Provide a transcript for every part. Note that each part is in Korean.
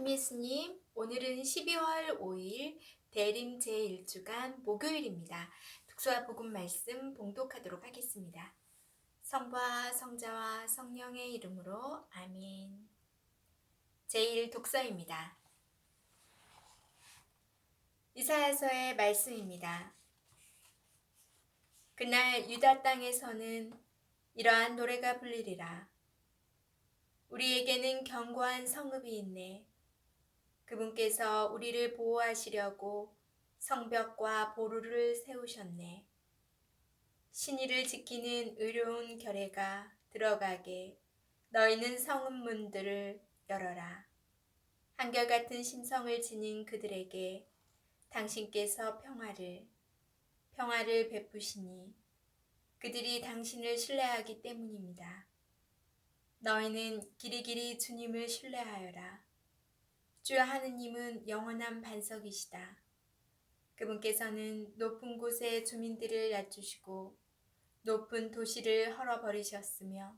김예수님, 오늘은 12월 5일 대림 제1주간 목요일입니다. 독서와 복음 말씀 봉독하도록 하겠습니다. 성부와 성자와 성령의 이름으로 아멘. 제1 독서입니다. 이사야서의 말씀입니다. 그날 유다 땅에서는 이러한 노래가 불리리라. 우리에게는 견고한 성읍이 있네. 그분께서 우리를 보호하시려고 성벽과 보루를 세우셨네. 신의를 지키는 의로운 결례가 들어가게 너희는 성읍 문들을 열어라. 한결같은 심성을 지닌 그들에게 당신께서 평화를 평화를 베푸시니 그들이 당신을 신뢰하기 때문입니다. 너희는 길이길이 주님을 신뢰하여라. 주 하느님은 영원한 반석이시다. 그분께서는 높은 곳의 주민들을 낮추시고 높은 도시를 헐어버리셨으며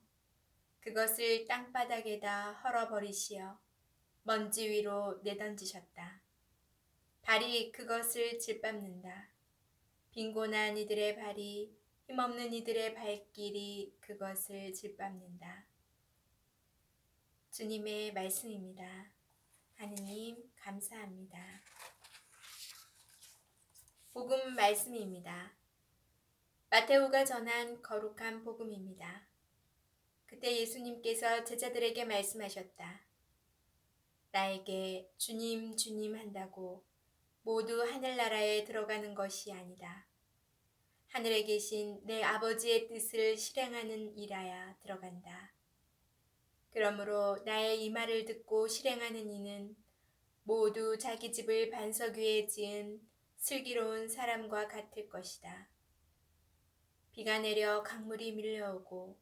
그것을 땅바닥에다 헐어버리시어 먼지 위로 내던지셨다. 발이 그것을 짓밟는다. 빈곤한 이들의 발이 힘없는 이들의 발길이 그것을 짓밟는다. 주님의 말씀입니다. 하느님, 감사합니다. 복음 말씀입니다. 마테오가 전한 거룩한 복음입니다. 그때 예수님께서 제자들에게 말씀하셨다. 나에게 주님, 주님 한다고 모두 하늘나라에 들어가는 것이 아니다. 하늘에 계신 내 아버지의 뜻을 실행하는 일하야 들어간다. 그러므로 나의 이 말을 듣고 실행하는 이는 모두 자기 집을 반석 위에 지은 슬기로운 사람과 같을 것이다. 비가 내려 강물이 밀려오고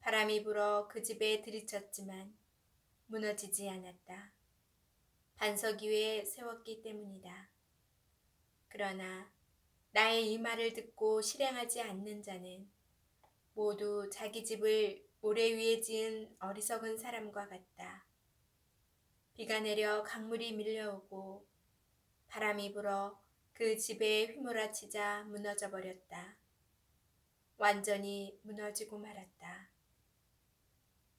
바람이 불어 그 집에 들이쳤지만 무너지지 않았다. 반석 위에 세웠기 때문이다. 그러나 나의 이 말을 듣고 실행하지 않는 자는 모두 자기 집을 모래 위에 지은 어리석은 사람과 같다. 비가 내려 강물이 밀려오고 바람이 불어 그 집에 휘몰아치자 무너져 버렸다. 완전히 무너지고 말았다.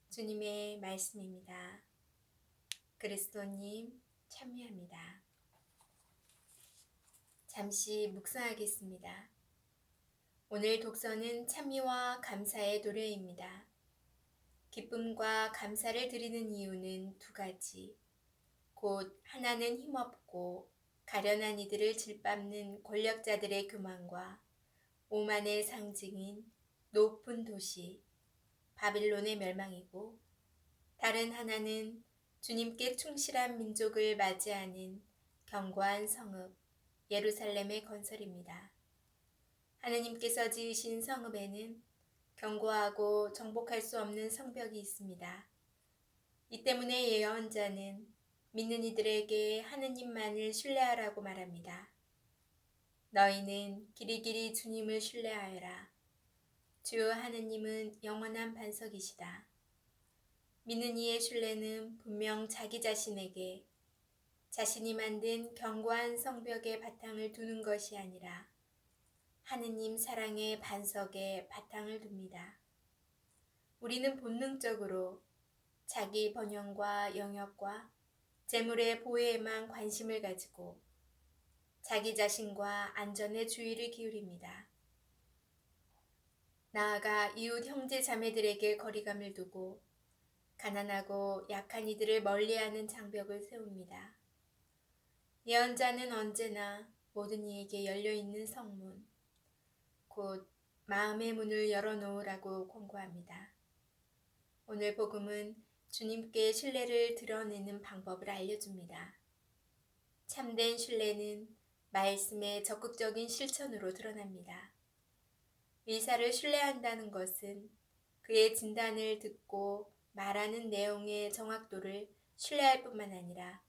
주님의 말씀입니다. 그리스도님 참여합니다. 잠시 묵상하겠습니다. 오늘 독서는 참미와 감사의 노래입니다. 기쁨과 감사를 드리는 이유는 두 가지. 곧 하나는 힘없고 가련한 이들을 질밟는 권력자들의 교만과 오만의 상징인 높은 도시 바빌론의 멸망이고 다른 하나는 주님께 충실한 민족을 맞이하는 견고한 성읍 예루살렘의 건설입니다. 하느님께서 지으신 성읍에는 견고하고 정복할 수 없는 성벽이 있습니다. 이 때문에 예언자는 믿는 이들에게 하느님만을 신뢰하라고 말합니다. 너희는 길이길이 주님을 신뢰하여라. 주 하느님은 영원한 반석이시다. 믿는 이의 신뢰는 분명 자기 자신에게 자신이 만든 견고한 성벽의 바탕을 두는 것이 아니라 하느님 사랑의 반석에 바탕을 둡니다. 우리는 본능적으로 자기 번영과 영역과 재물의 보호에만 관심을 가지고 자기 자신과 안전에 주의를 기울입니다. 나아가 이웃 형제 자매들에게 거리감을 두고 가난하고 약한 이들을 멀리하는 장벽을 세웁니다. 예언자는 언제나 모든 이에게 열려있는 성문, 곧 마음의 문을 열어놓으라고 권고합니다. 오늘 복음은 주님께 신뢰를 드러내는 방법을 알려줍니다. 참된 신뢰는 말씀의 적극적인 실천으로 드러납니다. 의사를 신뢰한다는 것은 그의 진단을 듣고 말하는 내용의 정확도를 신뢰할 뿐만 아니라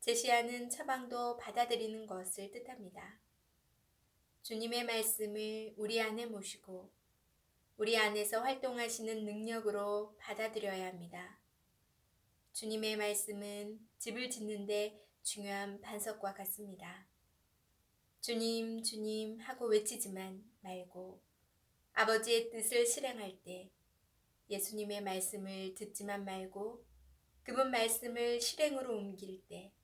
제시하는 처방도 받아들이는 것을 뜻합니다. 주님의 말씀을 우리 안에 모시고 우리 안에서 활동하시는 능력으로 받아들여야 합니다. 주님의 말씀은 집을 짓는데 중요한 반석과 같습니다. 주님, 주님 하고 외치지만 말고 아버지의 뜻을 실행할 때 예수님의 말씀을 듣지만 말고 그분 말씀을 실행으로 옮길 때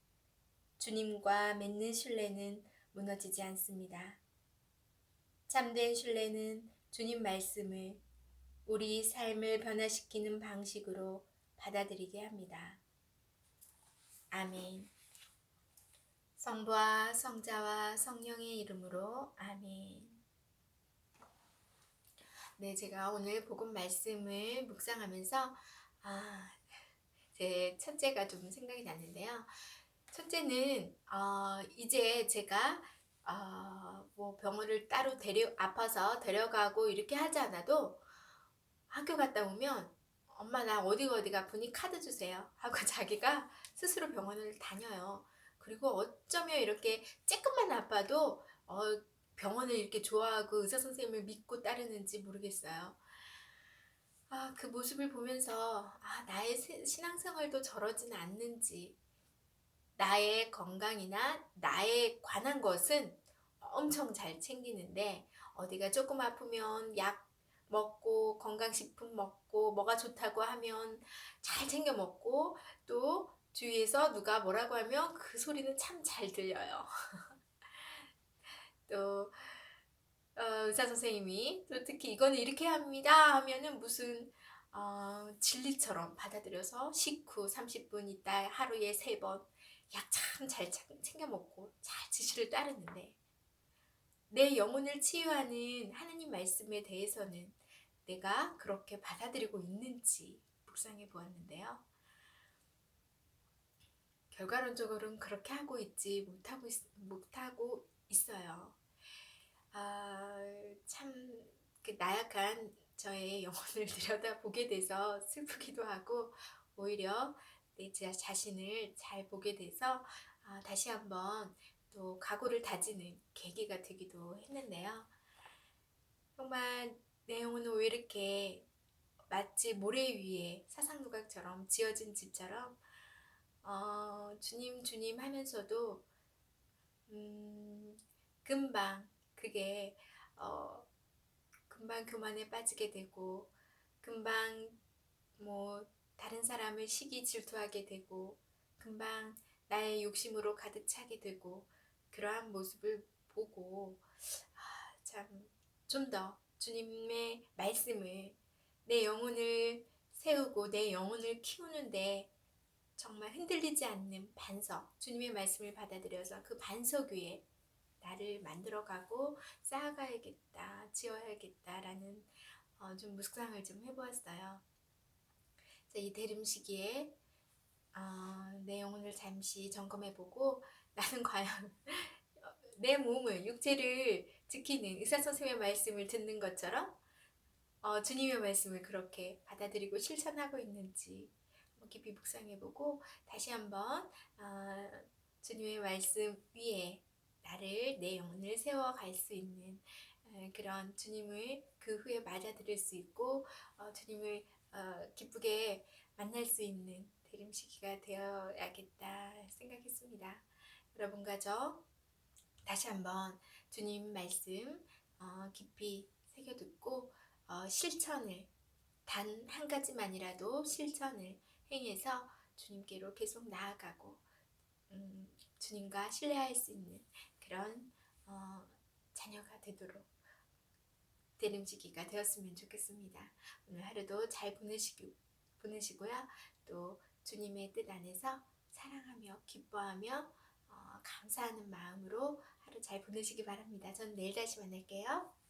주님과 맺는 신뢰는 무너지지 않습니다. 참된 신뢰는 주님 말씀을 우리 삶을 변화시키는 방식으로 받아들이게 합니다. 아멘. 성부와 성자와 성령의 이름으로 아멘. 네, 제가 오늘 복음 말씀을 묵상하면서 아, 제 첫째가 좀 생각이 났는데요. 첫째는 어, 이제 제가 어, 뭐 병원을 따로 데려 아파서 데려가고 이렇게 하지 않아도 학교 갔다 오면 엄마 나 어디가 어디가 아프니 카드 주세요 하고 자기가 스스로 병원을 다녀요. 그리고 어쩌면 이렇게 조금만 아파도 어, 병원을 이렇게 좋아하고 의사 선생님을 믿고 따르는지 모르겠어요. 아, 그 모습을 보면서 아, 나의 신앙생활도 저러진 않는지 나의 건강이나 나에 관한 것은 엄청 잘 챙기는데 어디가 조금 아프면 약 먹고 건강식품 먹고 뭐가 좋다고 하면 잘 챙겨 먹고 또 주위에서 누가 뭐라고 하면 그 소리는 참 잘 들려요. 또 어, 의사 선생님이 또 특히 이거는 이렇게 합니다 하면은 무슨 어, 진리처럼 받아들여서 식후 30분 있다 하루에 세번 약 참 잘 챙겨 먹고 잘 지시를 따르는데 내 영혼을 치유하는 하나님 말씀에 대해서는 내가 그렇게 받아들이고 있는지 묵상해 보았는데요. 결과론적으로는 그렇게 하고 있지 못하고, 있, 못하고 있어요. 아, 참 그 나약한 저의 영혼을 들여다보게 돼서 슬프기도 하고 오히려 내 자신을 잘 보게 돼서 아, 다시 한번 또 각오를 다지는 계기가 되기도 했는데요. 정말 내 영혼은 왜 이렇게 마치 모래 위에 사상누각처럼 지어진 집처럼 어, 주님 주님 하면서도 음, 금방 그게 어, 금방 교만에 빠지게 되고 금방 뭐 다른 사람을 시기 질투하게 되고 금방 나의 욕심으로 가득 차게 되고 그러한 모습을 보고 아, 참좀 더 주님의 말씀을 내 영혼을 세우고 내 영혼을 키우는데 정말 흔들리지 않는 반석, 주님의 말씀을 받아들여서 그 반석 위에 나를 만들어가고 쌓아가야겠다, 지어야겠다라는 어, 좀 묵상을 좀 해보았어요. 이 대름 시기에 어, 내 영혼을 잠시 점검해보고 나는 과연 내 몸을 육체를 지키는 의사 선생님의 말씀을 듣는 것처럼 어, 주님의 말씀을 그렇게 받아들이고 실천하고 있는지 깊이 묵상해보고 다시 한번 어, 주님의 말씀 위에 나를 내 영혼을 세워갈 수 있는 어, 그런 주님을 그 후에 맞아들일 수 있고 어, 주님을 어, 기쁘게 만날 수 있는 대림 시기가 되어야겠다 생각했습니다. 여러분과 저 다시 한번 주님 말씀 어, 깊이 새겨 듣고 어, 실천을 단 한 가지만이라도 실천을 행해서 주님께로 계속 나아가고 음, 주님과 신뢰할 수 있는 그런 어, 자녀가 되도록 되름지기가 되었으면 좋겠습니다. 오늘 하루도 잘 보내시기, 보내시고요. 또 주님의 뜻 안에서 사랑하며 기뻐하며 어, 감사하는 마음으로 하루 잘 보내시기 바랍니다. 전 내일 다시 만날게요.